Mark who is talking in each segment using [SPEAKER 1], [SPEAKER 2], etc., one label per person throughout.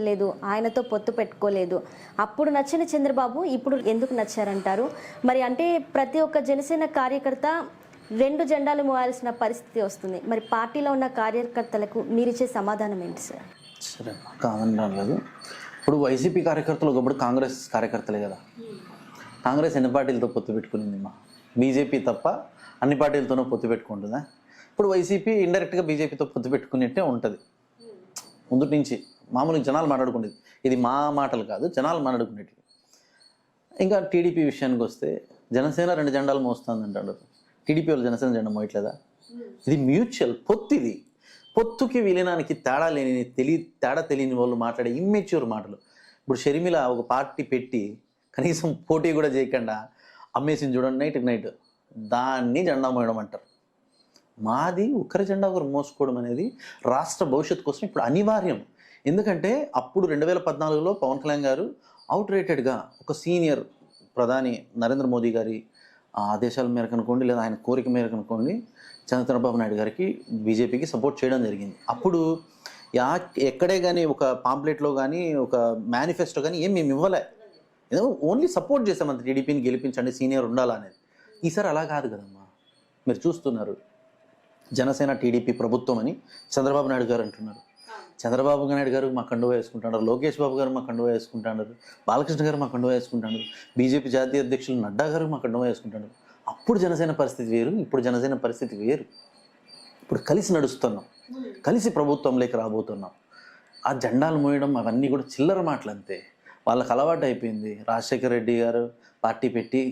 [SPEAKER 1] లేదు ఆయనతో పొత్తు పెట్టుకోలేదు. అప్పుడు నచ్చిన చంద్రబాబు ఇప్పుడు ఎందుకు నచ్చారంటారు? మరి అంటే ప్రతి ఒక్క జనసేన కార్యకర్త రెండు జెండాలు మోయాల్సిన పరిస్థితి వస్తుంది. మరి పార్టీలో ఉన్న కార్యకర్తలకు మీరిచ్చే సమాధానం ఏంటి సార్?
[SPEAKER 2] సరే కాదని లేదు. ఇప్పుడు వైసీపీ కార్యకర్తలు ఒకప్పుడు కాంగ్రెస్ కార్యకర్తలే కదా. కాంగ్రెస్ ఎన్ని పార్టీలతో పొత్తు పెట్టుకునింది మా? బీజేపీ తప్ప అన్ని పార్టీలతోనూ పొత్తు పెట్టుకుంటుందా? ఇప్పుడు వైసీపీ ఇండైరెక్ట్గా బీజేపీతో పొత్తు పెట్టుకున్నట్టే ఉంటుంది. ముందు నుంచి మామూలుగా జనాలు మాట్లాడుకునేది. ఇది మా మాటలు కాదు జనాలు మాట్లాడుకునేటివి. ఇంకా టీడీపీ విషయానికి వస్తే జనసేన రెండు జెండాలు మోస్తుంది అంటాడు టీడీపీ వాళ్ళు జనసేన జెండా మోయట్లేదా? ఇది మ్యూచువల్ పొత్తు ఇది పొత్తుకి విలీనానికి తేడా లేని తెలియ తేడా తెలియని వాళ్ళు మాట్లాడే ఇమ్మెచ్యూర్ మాటలు. ఇప్పుడు షర్మిల ఒక పార్టీ పెట్టి కనీసం పోటీ కూడా చేయకుండా అమ్మేసింది చూడండి నైట్ నైట్. దాన్ని జెండా మోయడం అంటారు. మాది ఒకరి జెండా ఒకరు మోసుకోవడం అనేది రాష్ట్ర భవిష్యత్తు కోసం ఇప్పుడు అనివార్యం. ఎందుకంటే అప్పుడు రెండు వేల పద్నాలుగులో పవన్ కళ్యాణ్ గారు అవుట్ రేటెడ్గా ఒక సీనియర్ ప్రధాని నరేంద్ర మోదీ గారి ఆదేశాల మేరకు అనుకోండి లేదా ఆయన కోరిక మేరకు అనుకోండి చంద్రబాబు నాయుడు గారికి బీజేపీకి సపోర్ట్ చేయడం జరిగింది. అప్పుడు యా ఎక్కడే కానీ ఒక పాంప్లెట్లో కానీ ఒక మేనిఫెస్టో కానీ ఏం మేము ఇవ్వలే. ఏదో ఓన్లీ సపోర్ట్ చేసామంత అంత టీడీపీని గెలిపించండి సీనియర్ ఉండాలనేది ఈసారి అలా కాదు కదమ్మా. మీరు చూస్తున్నారు జనసేన టీడీపీ ప్రభుత్వం అని చంద్రబాబు నాయుడు గారు అంటున్నారు. చంద్రబాబు నాయుడు గారు మా కండువా వేసుకుంటున్నారు లోకేష్ బాబు గారు మా కండువా వేసుకుంటున్నారు బాలకృష్ణ గారు మా కండువా వేసుకుంటున్నారు బీజేపీ జాతీయ అధ్యక్షులు నడ్డా గారు మా కండువా వేసుకుంటున్నారు అప్పుడు జనసేన పరిస్థితి వేరు ఇప్పుడు జనసేన పరిస్థితి వేరు. ఇప్పుడు కలిసి నడుస్తున్నాం కలిసి ప్రభుత్వంలోకి రాబోతున్నాం. ఆ జెండాలు మోయడం అవన్నీ కూడా చిల్లర మాటలు అంతే వాళ్ళకి అలవాటు అయిపోయింది. రాజశేఖర రెడ్డి గారు పార్టీ పెట్టి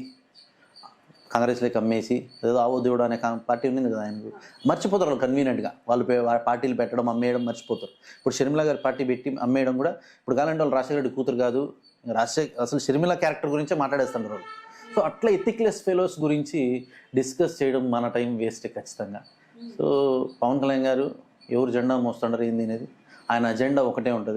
[SPEAKER 2] కాంగ్రెస్లోకి అమ్మేసి ఏదో ఆవో దేవుడు అనే పార్టీ ఉంది కదా ఆయనకు. మర్చిపోతారు వాళ్ళు కన్వీనియంట్గా వాళ్ళు పార్టీలు పెట్టడం అమ్మేయడం మర్చిపోతారు. ఇప్పుడు షర్మిల గారి పార్టీ పెట్టి అమ్మేయడం కూడా ఇప్పుడు కాలంటే వాళ్ళు రాజశేఖర రెడ్డి కూతురు కాదు. రాజశేఖర్ అసలు షర్మిల క్యారెక్టర్ గురించే మాట్లాడేస్తున్నారు వాళ్ళు. సో అట్లా ఎథిక్లెస్ ఫెలోస్ గురించి డిస్కస్ చేయడం మన టైం వేస్ట్ ఖచ్చితంగా. సో పవన్ కళ్యాణ్ గారు ఎవరు జెండా మోస్తుండరు ఏంది అనేది ఆయన అజెండా ఒకటే ఉంటుంది.